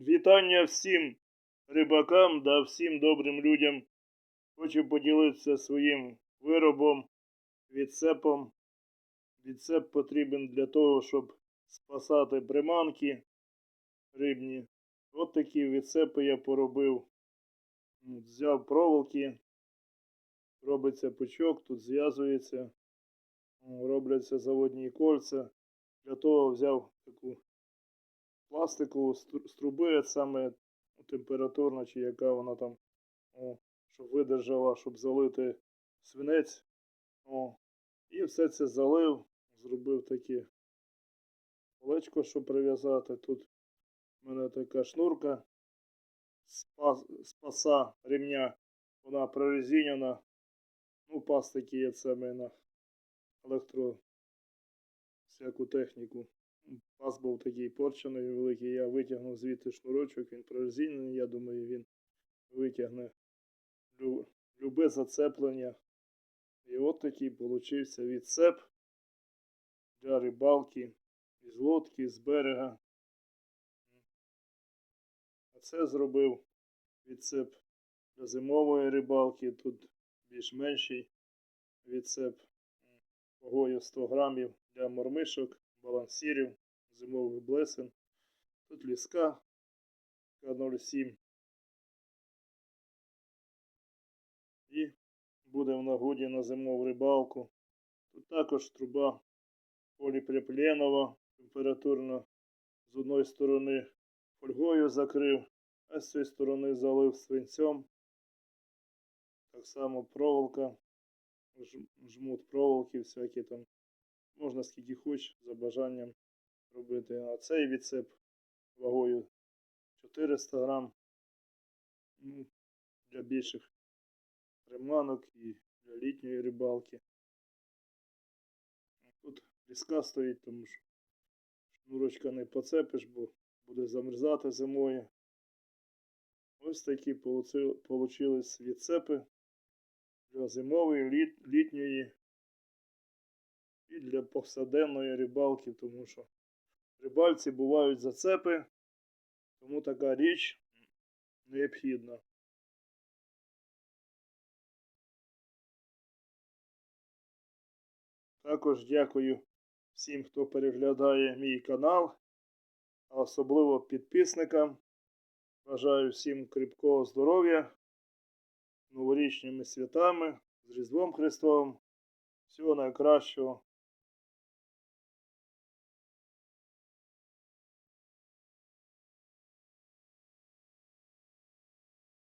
Вітання всім рибакам та всім добрим людям. Хочу поділитися своїм виробом, відцепом. Відцеп потрібен для того, щоб спасати приманки рибні. От такі відцепи я поробив. Взяв проволоки, робиться пучок, тут зв'язується, робляться заводні кольця. Для того взяв таку пластикову з саме температурна, чи яка вона там, о, щоб видержала, щоб залити свинець. О. І все це залив, зробив таке колечко, щоб прив'язати. Тут в мене така шнурка з пас, з паса ремня, вона прорезинена. Ну, пас такий є саме на електро всяку техніку. Пас був такий порчений великий. Я витягнув звідти шнурочок, він прорезинений. Я думаю, він витягне любе зацеплення. І от такий получився відцеп для рибалки із лодки, з берега. А це зробив відцеп для зимової рибалки. Тут більш менший відцеп вагою 100 грамів для мормишок, балансірів, зимових блесен. Тут ліска К07. І буде в нагоді на зимову рибалку. Тут також труба поліпропіленова, температурно з одної сторони фольгою закрив, а з цієї сторони залив свинцем. Так само проволока, жмут проволоки, всякі там. Можна скільки хоч за бажанням робити. А цей відцеп вагою 400 грам. Ну, для більших приманок і для літньої рибалки. Тут ліска стоїть, тому що шнурочка не поцепиш, бо буде замерзати зимою. Ось такі получились відцепи для зимової, літньої і для повсяденної рибалки, тому що рибальці бувають зацепи, тому така річ необхідна. Також дякую всім, хто переглядає мій канал, а особливо підписникам. Бажаю всім кріпкого здоров'я, новорічними святами, з Різдвом Христовим. Всього найкращого.